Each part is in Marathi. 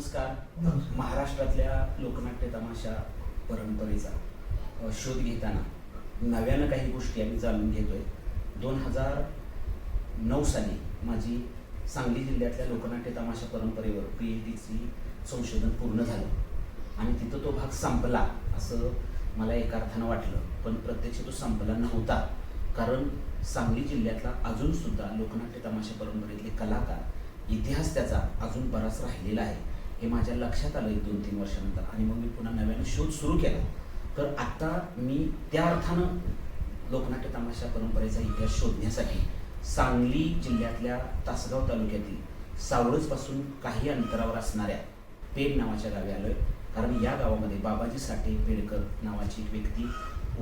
नमस्कार. महाराष्ट्रातल्या लोकनाट्य तमाशा परंपरेचा शोध घेताना नव्यानं काही गोष्टी आम्ही जाणून घेतोय. दोन हजार नऊ साली माझी सांगली जिल्ह्यातल्या लोकनाट्य तमाशा परंपरेवर पी एच डीची संशोधन पूर्ण झालं. आणि तिथं तो भाग संपला असं मला एका अर्थानं वाटलं. पण प्रत्यक्ष तो संपला नव्हता. कारण सांगली जिल्ह्यातला अजून सुद्धा लोकनाट्य तमाशा परंपरेतले कलाकार इतिहास त्याचा अजून बराच राहिलेला आहे. हे माझ्या लक्षात आलं एक दोन तीन वर्षानंतर. आणि मग मी पुन्हा नव्यानं शोध सुरू केला. तर आत्ता मी त्या अर्थानं लोकनाट्य तमाशा परंपरेचा इतिहास शोधण्यासाठी सांगली जिल्ह्यातल्या तासगाव तालुक्यातील सावळजपासून काही अंतरावर असणाऱ्या पेड नावाच्या गावी आलोय. कारण या गावामध्ये बाबाजी साठे पेडकर नावाची एक व्यक्ती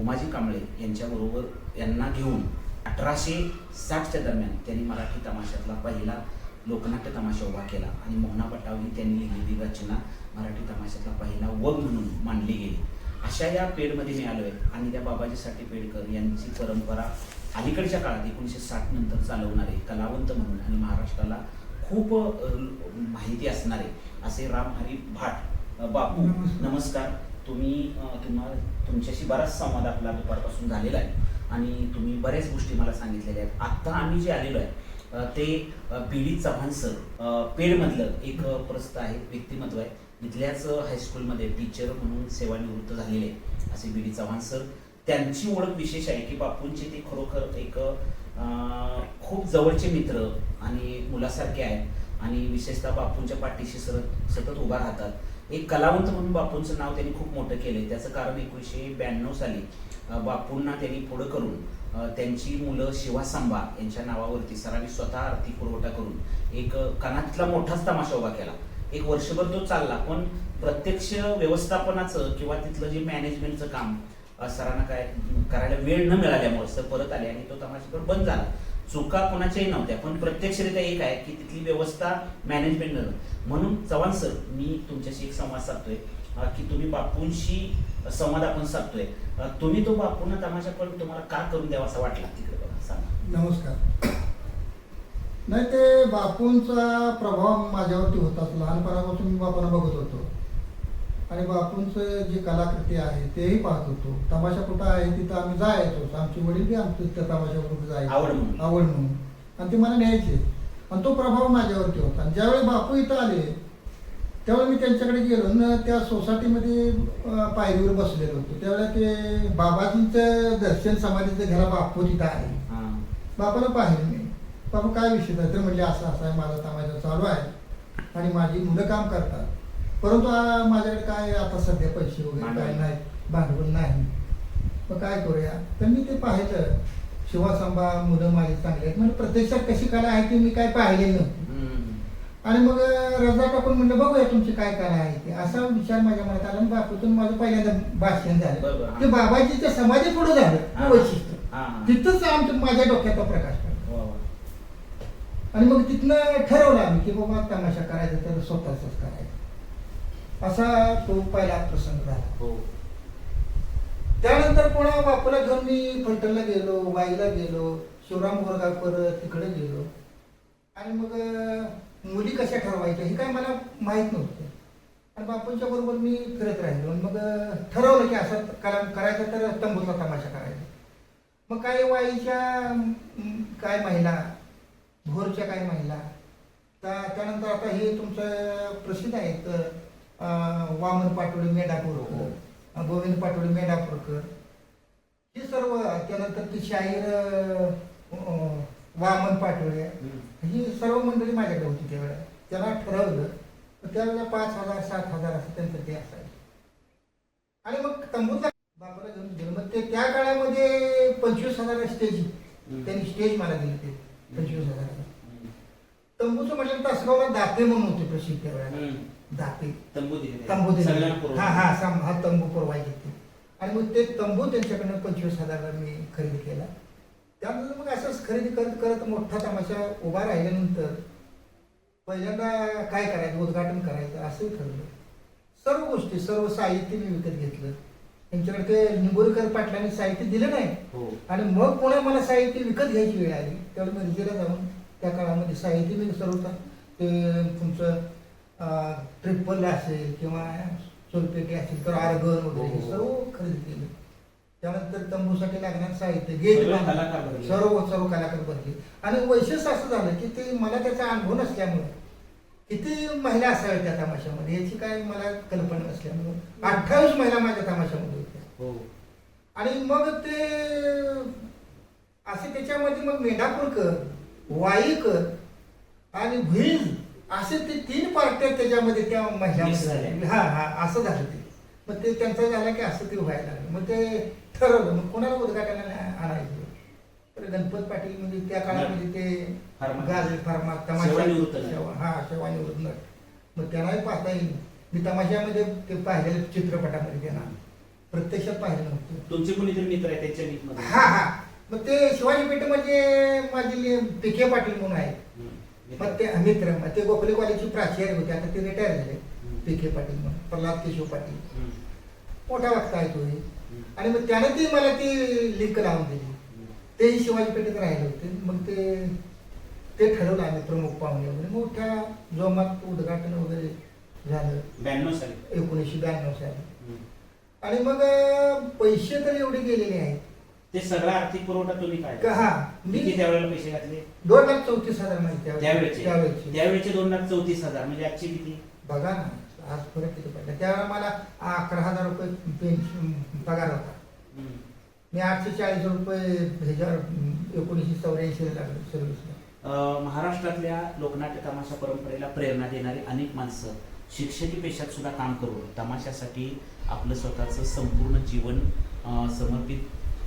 उमाजी कांबळे यांच्याबरोबर यांना घेऊन अठराशे साठच्या दरम्यान त्यांनी मराठी तमाशातला पहिला लोकनाट्य तमाशा उभा केला आणि मोहना पटावली त्यांनी लिहिलेली रचना मराठी तमाशातला पहिला वग म्हणून मांडली गेली. अशा या पेडमध्ये मी आलोय आणि त्या बाबाजी साठे पेडकर यांची परंपरा अलीकडच्या काळात एकोणीसशे साठ नंतर चालवणारे कलावंत म्हणून आणि महाराष्ट्राला खूप माहिती असणारे असे रामहरी भाट अ, बापू नमस्कार. तुम्ही अ, तुम्हा तुमच्याशी बराच संवाद आपला दुपारपासून झालेला आहे आणि तुम्ही बऱ्याच गोष्टी मला सांगितलेल्या आहेत. आत्ता आम्ही जे आलेलो आहे ते बी डी चव्हाण सर पेडमधलं एक प्रस्त आहे व्यक्तिमत्व आहे. इथल्याच हायस्कूलमध्ये टीचर म्हणून सेवानिवृत्त झालेले असे बी डी चव्हाण सर. त्यांची ओळख विशेष आहे की बापूंची ते खरोखर एक खूप जवळचे मित्र आणि मुलासारखे आहेत. आणि विशेषतः बापूंच्या पाठीशी सरत सतत उभा राहतात. एक कलावंत म्हणून बापूंचं नाव त्यांनी खूप मोठं केलं त्याचं कारण एकोणीसशे ब्याण्णव साली बापूंना त्यांनी पुढं करून त्यांची मुलं शिवासंबा यांच्या नावावरती सरांनी स्वतः आर्थिक पुरवठा करून एक कानातला मोठाच तमाशा उभा केला. एक वर्षभर तो चालला पण प्रत्यक्ष व्यवस्थापनाचं किंवा तिथलं जे मॅनेजमेंटचं काम सरांना काय करायला वेळ न मिळाल्यामुळे सर परत आले आणि तो तमाशा बंद झाला. चुका कोणाच्याही नव्हत्या पण प्रत्यक्षरित्या एक आहे की तिथली व्यवस्था मॅनेजमेंट नव्हतं म्हणून चव्हाण सर मी तुमच्याशी एक संवाद साधतोय की तुम्ही बापूंशी संवाद आपण साधतोय. तुम्ही तो बापूंना तमाशा पण तुम्हाला का करून द्यावा असा वाटला? तिकडे बघा सांगा. नमस्कार. नाही ते बापूंचा प्रभाव माझ्यावरती होताच. लहानपणापासून मी बापूंना बघत होतो. आणि बापूंचं जी कलाकृती आहे तेही पाहत होतो. तमाशा कुठं आहे तिथं आम्ही जायचो. आमचे वडील बी आमचं त्या तमाशाबरोबर जायचे. आवड म्हणून. आवड म्हणून. आणि ते मला न्यायचे. आणि तो प्रभाव माझ्यावरती होता. आणि ज्यावेळी बापू इथं आले त्यावेळी मी त्यांच्याकडे गेलो न त्या सोसायटीमध्ये पायरीवर बसलेलो होतो. त्यावेळेला ते बाबाजींचं दर्शन समाधीचं घरा बापू तिथं आहे. बापाला पाहिलं मी. बाबा काय विषय आहे तर म्हणले असं असं आहे माझा तमाशा चालू आहे. आणि माझी मुलं काम करतात. परंतु आ- माझ्याकडे काय आता सध्या पैसे वगैरे काय. नाही. भांडवल नाही. मग काय करूया? तर मी ते पाहिलं. शिवासंबा मुलं माझी चांगली आहेत. म्हणजे प्रत्यक्षात कशी कला आहे ती मी काय पाहिले नव्हती. आणि मग रजा टाकून म्हणलं बघूया तुमची काय कला आहे ते. असा विचार माझ्या मनात आला आणि बापूतून माझं पहिल्यांदा भाषण झालं. हा. ते बाबाजीच्या समाधी पुढे झालं. हा. हे वैशिष्ट्य. हा, हा. तिथंच आमच्या माझ्या डोक्याचा प्रकाश पडला. वा, वा. आणि मग तिथनं ठरवलं आम्ही की बाबा तमाशा करायचा तर स्वतःच करायचा. असा तो पहिला प्रसंग झाला. हो. त्यानंतर पुन्हा बापूला घेऊन मी फलटणला गेलो वाईला गेलो शिवराम गोरगावकर तिकडे गेलो. आणि मग मुली कशा ठरवायच्या हे काय मला माहीत नव्हतं. आणि बापूंच्या बरोबर मी फिरत राहिलो. मग ठरवलं की असं कलाम करायचं तर तंबूचा तमाशा करायचा. मग काय वाईच्या काय महिला भोरच्या काय महिला त्या त्यानंतर आता हे तुमचं प्रसिद्ध आहेत वामन पाटोळे मेढापूरकर गोविंद पाटोळे मेढापूरकर. हे सर्व त्यानंतर ती शाहीर वामन पाटोळे ही सर्व मंडळी माझ्याकडे होती त्यावेळेला. त्याला ठरवलं तर त्यावेळेला पाच हजार सात हजार असं त्यांचं ते असायचं. आणि मग तंबूतला बापाला घेऊन गेलो. मग ते त्या काळामध्ये पंचवीस हजार स्टेज त्यांनी स्टेज मला दिली ते पंचवीस हजाराला तंबूचं म्हटलं तर तासगावला दाते म्हणून होते प्रसिद्ध त्यावेळेला. हम्म. दाते. तंबू तंबू दिले. हा हा हा तंबू पुरवायचे ते. आणि मग ते तंबू त्यांच्याकडनं पंचवीस हजारला मी खरेदी केला. त्यानंतर मग असंच खरेदी करत करत मोठा तमाशा उभा राहिल्यानंतर पहिल्यांदा काय करायचं? उद्घाटन करायचं असंही ठरलं. सर्व गोष्टी सर्व साहित्य मी विकत घेतलं. त्यांच्याकडे ते निंबोरीकर पाटलांनी साहित्य दिलं नाही. हो. आणि मग पुन्हा मला साहित्य विकत घ्यायची वेळ आली. त्यावेळी मी रिजेला जाऊन त्या काळामध्ये साहित्य मी सर्व ते तुमचं ट्रिपल असेल किंवा सोलपेटी असेल तर आर्गन वगैरे हे हो. सर्व खरेदी केले. त्यानंतर तंबूसाठी लागणारं साहित्य गेट. सर्व सर्व कलाकार भरले आणि वैशिष्ट्य असं झालं की ते मला त्याचा अनुभव नसल्यामुळे किती महिला असाव्या त्या तमाशामध्ये याची काय मला कल्पना नसल्यामुळे अठ्ठावीस महिला माझ्या तमाशामध्ये होत्या. हो. आणि मग ते असे त्याच्यामध्ये मग मेंढापूरकर वाईकर आणि भुईज असे ते तीन पार्ट्या त्याच्यामध्ये त्या झाल्या. हा हा असं झालं ते. मग ते त्यांचं झालं की असं ते व्हायला लागलं. मग ते ठरवलं. मग कोणाला उद्घाटनाला आणायचं. तर गणपत पाटील म्हणजे त्या काळामध्ये ते. गाजले फार्मा सेवानिवृत्त नट. सेवा- हा सेवानिवृत्त नट मग त्यांनाही पाहता येईल. मी तमाशामध्ये ते पाहिलेलं चित्रपटामध्ये त्यांना. प्रत्यक्षात पाहिलं नव्हतं. तुमचे कोणीतरी मित्र आहे त्यांच्या हा हा. मग ते शिवाजी पेठ म्हणजे माझे पिके पाटील म्हणून आहे. मग ते मित्र. मग ते गोखले कॉलेजचे प्राचार्य होते आता ते रिटायर झाले. पिके पाटील म्हणून. प्रल्हाद केशव पाटील. मोठा वक्ता आहे तो हे. आणि मग त्याने ती मला ती लिंक लावून दिली. तेही शिवाजी पेठेत राहिले होते. मग ते ते ठरवलं आम्ही प्रमुख पाहुणे वगैरे मोठ्या जोमात उद्घाटन वगैरे झालं. ब्याण्णव साली. एकोणीसशे ब्याण्णव साली. आणि मग पैसे तर एवढे गेलेले आहेत. ते सगळा आर्थिक पुरवठा तुम्ही काय? का हा. मी त्यावेळेला पैसे घातले? दोन लाख चौतीस हजार माहिती त्यावेळी- त्यावेळेचे. त्यावेळेचे. त्यावेळेचे दोन लाख चौतीस हजार. म्हणजे आजची किती? बघा ना. आज फरक किती पडला त्यावेळेला मला अकरा हजार रुपये पेन्शन पगार होता. मी आठशे चाळीस रुपये ह्याच्यावर एकोणीसशे चौऱ्याऐंशीला लागलो सर्व्हिसला महाराष्ट्रातल्या लोकनाट्य तमाशा परंपरेला प्रेरणा देणारी अनेक माणसं शिक्षकी पेशात सुद्धा काम करून तमाशासाठी आपलं स्वतःचं संपूर्ण जीवन समर्पित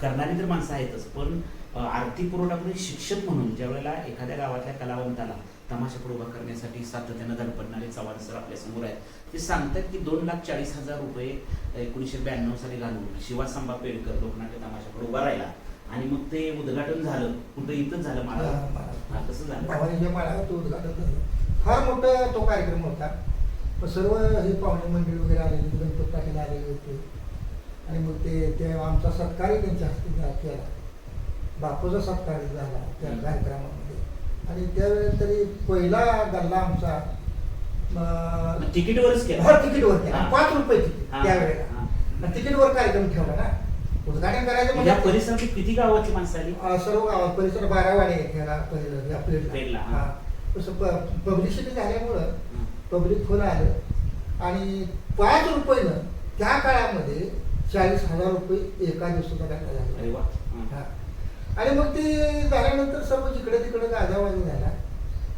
करणारी तर माणसं आहेतच. पण आर्थिक पुरवठामध्ये शिक्षक म्हणून ज्या वेळेला एखाद्या गावातल्या कलावंताला तमाशाकडे उभा करण्यासाठी सातत्यानं धडपडणारे चव्हाण सर आपल्यासमोर आहेत. ते सांगतात की दोन लाख चाळीस हजार रुपये एकोणीसशे ब्याण्णव साली घालून शिवासंबा पेडकर लोकनाट्य तमाशाकडे उभा राहिला. आणि मग ते उद्घाटन झालं. कुठं इथंच झालं मला कसं झालं. तो उद्घाटन फार मोठा तो कार्यक्रम होता. सर्व हे पाहुणे मंडळी वगैरे आलेले गणपत पाटील आलेले होते. आणि मग ते ते आमचा सत्कारही त्यांच्या हस्ते केला बापूचा सत्कार झाला त्या. कार्यक्रमामध्ये. आणि त्यावेळेस तरी पहिला गल्ला आमचा तिकीटवरच केलं. हा तिकीटवर केला. पाच रुपये तिकीट. त्यावेळेला. तिकीटवर कार्यक्रम ठेवला ना. उद्घाटन करायचं म्हणजे परिसरात किती गावाची माणसं आली? सर्व गावात. परिसर बारावाडे पब्लिसिटी झाल्यामुळं पब्लिक फुल आलं. आणि पाच रुपयानं त्या काळामध्ये चाळीस हजार रुपये एका दिवसाचा झाला. आणि मग ते झाल्यानंतर सर्व जिकडे तिकडे गाजावाजा झाला.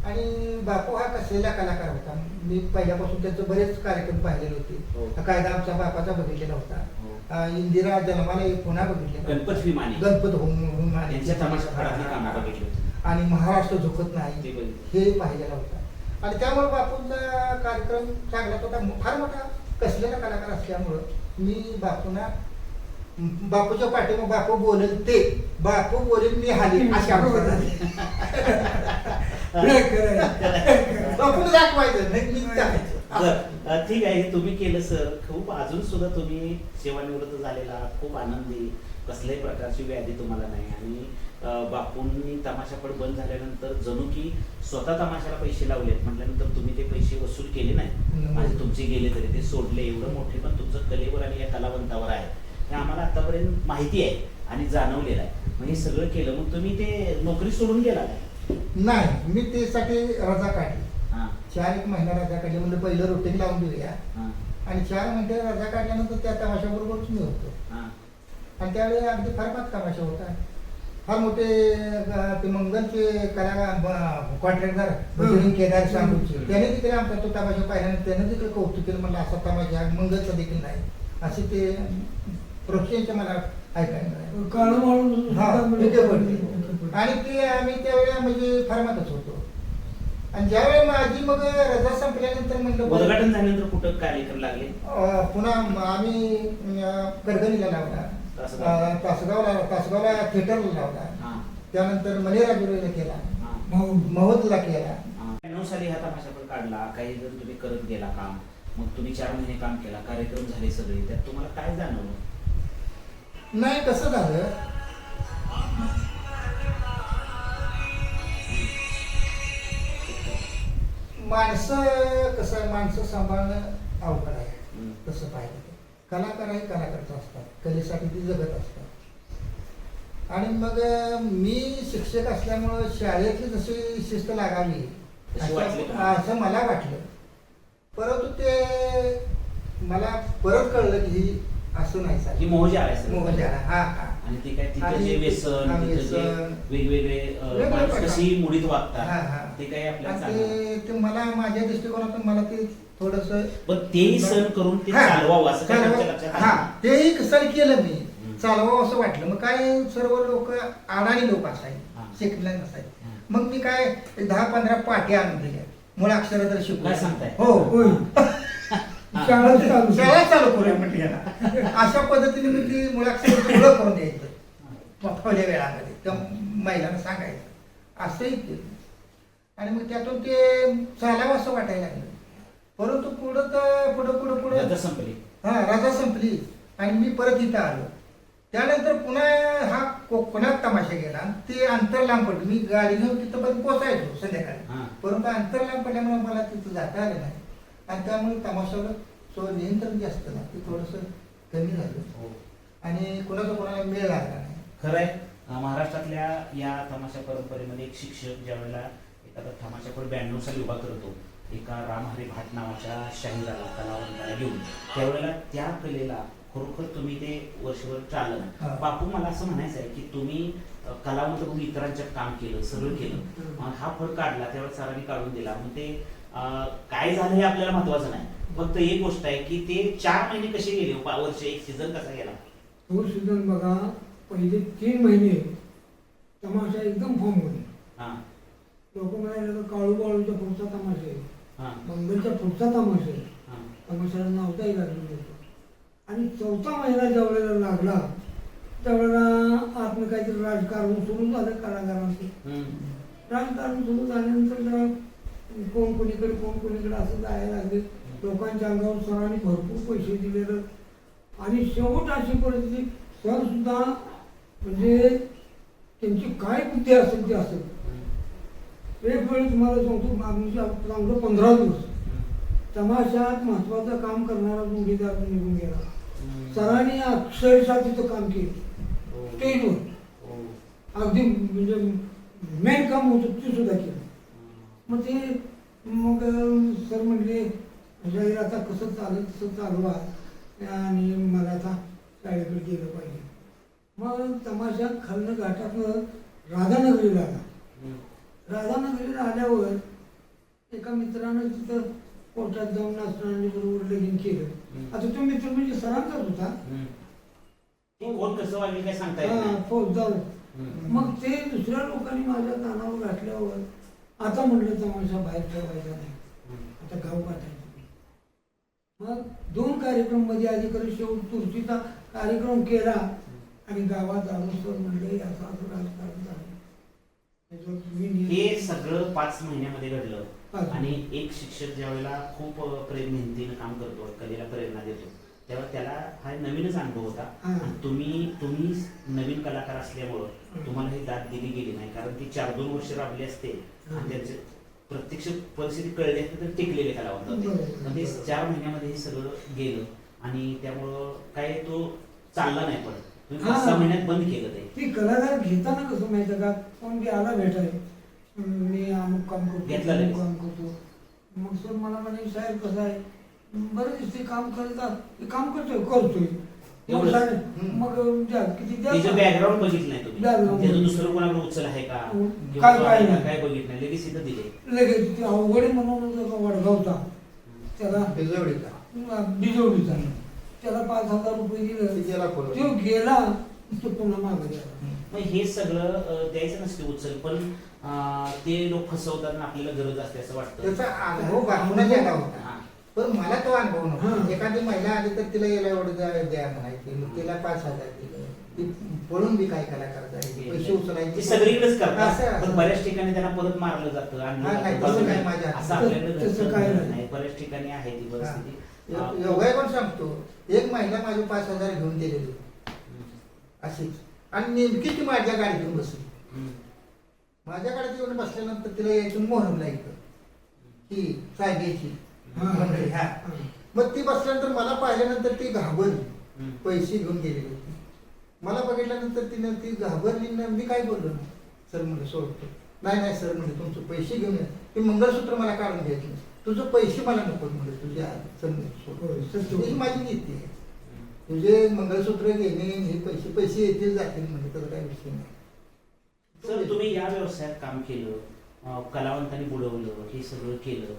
आणि बापू हा कसलेला कलाकार होता? मी पहिल्यापासून त्यांचे बरेच कार्यक्रम पाहिलेले. होते. हा. कायदा आमचा बापाचा बघितलेला होता. हो. इंदिरा जन्माला एक पुन्हा बघितलेला गणपत होम आणि- बघितली महाराष्ट्र झुकत ते नाही बघितलं. हे पाहिलेला होता. आणि त्यामुळे बापूंचा कार्यक्रम चांगला होता. फार मोठा कसलेला कलाकार असल्यामुळं मी बापूंना बापूच्या पाठीमा बापू बोलेल ते. बापू बोलेल मी हाली. अशा बापूला दाखवायचं नाही मी दाखवायचं. बरं, अ, ठीक आहे हे तुम्ही केलं सर. खूप अजून सुद्धा तुम्ही सेवानिवृत्त झालेला आहात, खूप आनंदी. कसल्याही प्रकारची व्याधी तुम्हाला नाही. आणि बापूंनी तमाशापड बंद झाल्यानंतर जणू की स्वतः तमाशाला पैसे लावलेत. म्हटल्यानंतर तुम्ही ते पैसे वसूल केले नाही. आणि तुमचे गेले तरी ते सोडले. एवढं मोठे पण तुमचं कलेवर आणि या कलावंतावर आहे. हे आम्हाला आतापर्यंत माहिती आहे आणि जाणवलेलं आहे. मग हे सगळं केलं मग तुम्ही ते नोकरी सोडून गेला काय नाही मी त्यासाठी रजा काढली. हां. चार एक महिना रजा काढली म्हणजे पहिलं रुटीन लावून देऊया. हां. आणि चार महिने रजा काढल्यानंतर त्या तमाशाबरोबरच मी होतो. हां. आणि त्यावेळी अगदी फार फार तमाशा होता. फार मोठे अं, ते मंगलचे कला कॉन्ट्रॅक्टर बजरंग केदार सांगूचे. त्याने देखील आमचा तो तमाशा पाहिल्यानंतर त्याने देखील कौतुक केलं. म्हणलं असा तमाशा मंगलचा देखील नाही. असे ते प्रोक्षांचे मला ऐकायला मिळाले. हा. आणि ते आम्ही त्यावेळेला म्हणजे फार्मातच होतो. आणि ज्यावेळी माझी मग रजा संपल्यानंतर म्हणलं उद्घाटन झाल्यानंतर कुठं कार्यक्रम लागले? पुन्हा म- आम्ही करगणीला लावला. तासगावला तासगावला थिएटरला लावला. त्यानंतर मनेराजुरीला केला. हां. भाऊ महोदला केला. ब्याण्णव साली हा तमाशा पण काढला. काही जण तुम्ही करत गेला काम. मग तुम्ही चार महिने काम केला. कार्यक्रम झाले सगळे. त्यात तुम्हाला काय जाणवलं? नाही कसं झालं? माणसं कसं आहे? माणसं सांभाळणं अवघड आहे. तसं पाहिलं. कलाकार हे कलाकारच असतात. कलेसाठी ती जगत असतात. आणि मग मी शिक्षक असल्यामुळं शाळेतली जशी शिस्त लागावी असं मला वाटलं. परंतु ते मला परत कळलं की असं नाही ही चालेल मोहजी आहे झाला हा हा आणि ते काय तिथं आणि व्यसन हा, तिथं जे व्यसन. वेगवेगळे अं, वेगवेगळे माणूस प्रकार. कशी मुडीत हा, हा. वागतात ते काही आपल्याला आणि चालणार ते ते मला माझ्या दृष्टिकोनातून मला ते थोडस पण तेही सहन करून ते चालवावं असं काय लक्षात हा आलं? तेही कसं केलं मी. चालवावं असं वाटलं मग काय सर्व लोक अडाणी लोक असायचे हा. शिकले नसायचे हम्म. मग मी काय एक दहा पंधरा पाट्या आणून दिल्या मूळ अक्षर तर शिकू काय सांगताय? हो होय शाळा चालू शाळा चालू करूया म्हटलं याला. अशा पद्धतीने मी ती मुळाक्षर पुढं करून द्यायचं. थोड्या वेळामध्ये. त्या महिलांना सांगायचं. असंही केलं. आणि मग त्यातून ते चालावं असं वाटायला लागलं. परंतु पुढं तर पुढं पुढं पुढं रजा संपली. हा राजा संपली. आणि मी परत इथं आलो. त्यानंतर पुन्हा हा कोकणात तमाशा गेला. ते अंतर लांब पडलं. मी गाडी घेऊन तिथंपर्यंत पोचायचो हा. संध्याकाळी परंतु अंतर लांब पडल्यामुळे मला तिथं जाता आलं नाही. आणि त्यामुळे तमाशावर तो नियंत्रण जे असतं ना ते थोडंसं कमी झालं. हो. आणि कोणाचा कोणाला मेळ लागला नाही? खरंय. अं, महाराष्ट्रातल्या या तमाशा परंपरेमध्ये एक शिक्षक ज्या वेळेला एखादा तमाशाकडे ब्याण्णव साली उभा करतो एका रामहरी भाट नावाच्या शाहिराला कलावंताला घेऊन त्यावेळेला त्या कलेला खरोखर तुम्ही ते वर्षभर चाललं. बापू मला असं म्हणायचं आहे की तुम्ही कलावंत म्हणून इतरांच्यात काम केलं सगळं केलं. हा फळ काढला त्यावेळेस सरांनी काढून दिला. मग ते काय झालं हे आपल्याला महत्वाचं नाही. फक्त एक गोष्ट आहे की ते चार महिने कसे गेले? वर्ष एक सीझन कसा गेला? तो सीझन बघा पहिले तीन महिने तमाशा एकदम फॉर्म होते. हा. लोक म्हणाले काळू बाळूच्या पुढचा तमाशा आहे. हा. मंगलच्या पुढचा तमाशा आहे. तमाशाला नावताही लागलं होतं आणि चौथा महिना ज्या वेळेला लागला त्यावेळेला आतनं काहीतरी राजकारण सुरू झालं कलाकारांचं. राजकारण सुरू झाल्यानंतर कोण कोणीकडे कोण कोणीकडे असं जायला लागले. लोकांच्या अंगावर सरांनी भरपूर पैसे दिलेलं. आणि शेवट अशी परिस्थिती सरसुद्धा म्हणजे त्यांची काय बुद्धी असेल ती असेल. एक वेळी तुम्हाला सांगतो आमच्या चांगलं पंधरा दिवस. तमाशात महत्वाचं काम करणारा जोडीदार निघून गेला. सरांनी अक्षरशः तिथं काम केलं. स्टेजवर. अगदी म्हणजे मेन काम होतं ते सुद्धा केलं. मग ते मग सर म्हणले जाहीर आता कसं चालत तसं चालवा आणि मला आता शाळेकडे गेलं पाहिजे मग तमाशा खालनं घाटातनं राधानगरीला आला हम्म. राधानगरीला आल्यावर एका मित्रानं तिथं कोर्टात जाऊन नाचणाऱ्या बरोबर लगीन केलं. आता तो मित्र म्हणजे सरांचाच होता हा. फौजदार. मग ते दुसऱ्या लोकांनी माझ्या कानावर घातल्यावर आता म्हटलं तमाशा बाहेर ठेवायचा नाही. आता गाव गाठायचं मग दोन कार्यक्रममध्ये अधिकारी शेवट तुळशीचा कार्यक्रम केला आणि गावात सर म्हणले असं असं राजकारण झालं. हे सगळं पाच महिन्यामध्ये घडलं. आणि एक शिक्षक ज्या वेळेला खूप प्रेम मेहनतीनं काम करतो कलेला प्रेरणा देतो तेव्हा त्याला हा नवीनच अनुभव होता. तुम्ही तुम्ही नवीन कलाकार असल्यामुळं. तुम्हाला ही दाद दिली गेली नाही. कारण ती चार दोन वर्ष राबली असते. आणि त्यांचे प्रत्यक्ष परिस्थिती कळली असते तर टिकलेले कलावंत होते बरोबर. म्हणजे चार महिन्यामध्ये हे सगळं गेलं आणि त्यामुळं काय तो चालला नाही पण. हा. सहा महिन्यात बंद केलं ते. ती कलाकार घेताना कसं माहिती का? कोण बी आला भेटाय मी अमुक काम करतो घेतलं. काम करतो. मग सर मला म्हणे साहेब कसं आहे? बरं दिसते काम करतात. काम करतोय करतोय. एवढंच. साहेब, हम्म. मग द्या किती द्या त्याचं बॅकग्राऊंड बघितलं नाही तुम्ही Background त्याचं बघितलं. दुसरं कोणाकडे उचल आहे का हं. किंवा काय-? नाही. काय बघितलं नाही लगेच इथं दिले लगेच ते अवघड म्हणून होता का वडगावचा त्याला बिजवडीचा बिजवडीचा त्याला पाच हजार रुपये ते दिलं गेला. तो गेला तो पुन्हा मागे गेला मग हे सगळं अं, द्यायचं नसते उचल पण अं, ते लोक फसवतात आणि आपल्याला गरज असते असं वाटतं त्याचा अनुभव होता. पण मला तो अनुभव नव्हता. एखादी महिला आली तर तिला याला एवढं द्या- म्हणायची. मग तिला पाच हजार दिलं. ती पळून बी काय कलाकार जायची पैसे उचलायचे. सगळीकडेच करतात. पण बऱ्याच ठिकाणी त्यांना परत मारलं जातं. असं काय नाही. बऱ्याच ठिकाणी आहे ती परिस्थिती. योगाय पण सांगतो. एक महिला माझे पाच हजार घेऊन दिलेली हम्म. अशीच. आणि नेमकी ती माझ्या गाडीत येऊन बसली. माझ्या गाडीत येऊन बसल्यानंतर तिला यायचं मोहरमला इथं. ही सायबेची हा. मग ती बसल्यानंतर मला पाहिल्यानंतर ती घाबरली. पैसे घेऊन गेलेली होती. मला बघितल्यानंतर तिने ती घाबरली ना मी काय बोललो? ना सर म्हणजे सोडतो नाही नाही सर म्हणजे तुमचे पैसे घेऊन या. ते मंगळसूत्र मला काढून घ्यायचे नाही. तुझं पैसे मला नको म्हणजे तुझे सोड. ही माझी नीती आहे. तुझे मंगळसूत्र घेणे हे पैसे पैसे येतील जातील म्हणजे त्याचा काही विषय नाही. सर तुम्ही या व्यवसायात काम केलं कलावंतांनी बुडवलं हे सगळं केलं.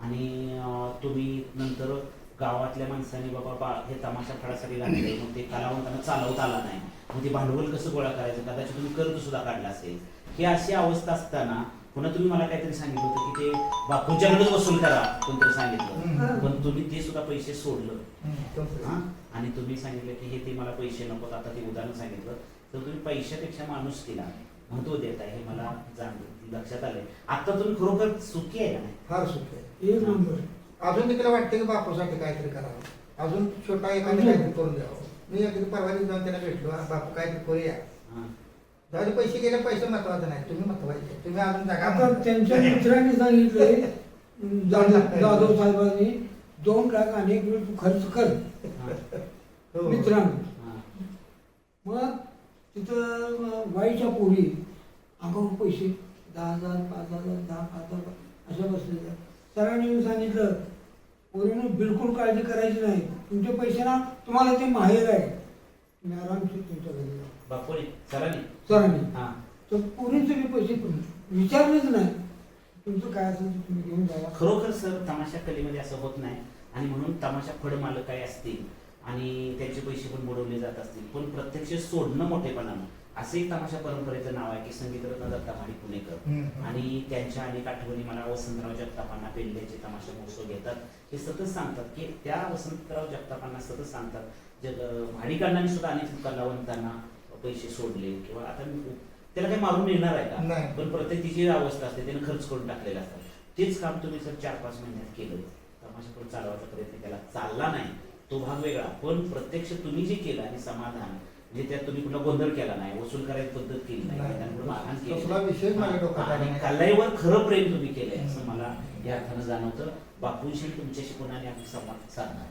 आणि तुम्ही नंतर गावातल्या माणसांनी बाबा बा हे तमाशा खेळासाठी लागले मग ते कलावंतांना चालवता आला नाही. मग ते भांडवल कसं गोळा करायचं? कदाचित तुम्ही कर्ज सुद्धा काढला असेल. ही अशी अवस्था असताना पुन्हा तुम्ही मला काहीतरी सांगितलं होतं की ते बापूंच्याकडेच वसूल करा कोणतरी सांगितलं. पण तुम्ही ते सुद्धा पैसे सोडलं. हा? आणि तुम्ही सांगितलं की हे ते मला पैसे नको आता ते उदाहरण सांगितलं. तर तुम्ही पैशापेक्षा माणूस केला. महत्त्व देत आहे हे मला जाण लक्षात आलंय. आता तुम्ही खरोखर सुखी आहे का नाही? फार सुख आहे. एक नंबर. अजून तिला वाटतं की बापूसाठी काहीतरी करावं. अजून छोटा एखादा? काहीतरी करून द्यावं. मी अगदी परवा दिवशी जाऊन त्यांना भेटलो. "हा, बापू काहीतरी करूया. हा. जाऊ पैसे गेले पैसे महत्त्वाचे नाही. तुम्ही महत्त्वाचे. तुम्ही अजून जागा आता म्हणता. त्यांच्या मित्रांनी सांगितलंय जाधव जाधव साहेबांनी दोन लाख अनेक वेळ तू खर्च कर. हा. हो. मित्रांनी. हा. मग तिथं वाईच्या पोरी अकाउंट पैसे दहा हजार पाच हजार दहा पाच हजार अशा बसलेल्या सरांनी येऊन सांगितलं पोरीनं बिलकुल काळजी करायची नाही. तुमचे पैसे ना तुम्हाला ते माहेर आहे. तुम्ही आरामशीर तुमच्या घरी जा. बापूने सरांनी? सरांनी. हा. तर पोरींचे मी पैसे विचारलेच नाही. तुमचं काय असेल ते तुम्ही घेऊन जावा. खरोखर सर तमाशा कलेमध्ये असं होत नाही. आणि म्हणून तमाशा फड मालक काही असतील आणि त्यांचे पैसे पण बुडवले जात असतील. पण प्रत्यक्ष सोडणं मोठेपणानं. असं एक तमाशा परंपरेचं नाव आहे की संगीतरत्न दत्ता माडी पुणेकर. आणि त्यांच्या अनेक आठवणी मला वसंतराव जगतापांना पेंड्याचे तमाशा महोत्सव घेतात. हे सतत सांगतात की त्या वसंतराव जगतापांना सतत सांगतात. जग भाडीकांना सुद्धा अनेक कलावंतांना पैसे सोडले किंवा आता मी- त्याला काही मारून मिळणार आहे का. पण प्रत्येक तिची अवस्था असते त्याने खर्च करून टाकलेला असतात तेच काम तुम्ही सर चार पाच महिन्यात केलं तमाशा करून चालवायचा प्रयत्न केला चालला नाही तो भाग वेगळा. पण प्रत्यक्ष तुम्ही जे केलं आणि समाधान म्हणजे त्यात तुम्ही कुठला गोंधळ केला नाही वसूल करायची पद्धत केली नाही मारहाण केली आणि. कलाईवर खरं प्रेम तुम्ही केलंय असं मला या अर्थानं जाणवतं. बापूंशी तुमच्याशी आणि आम्ही संवाद साधणार.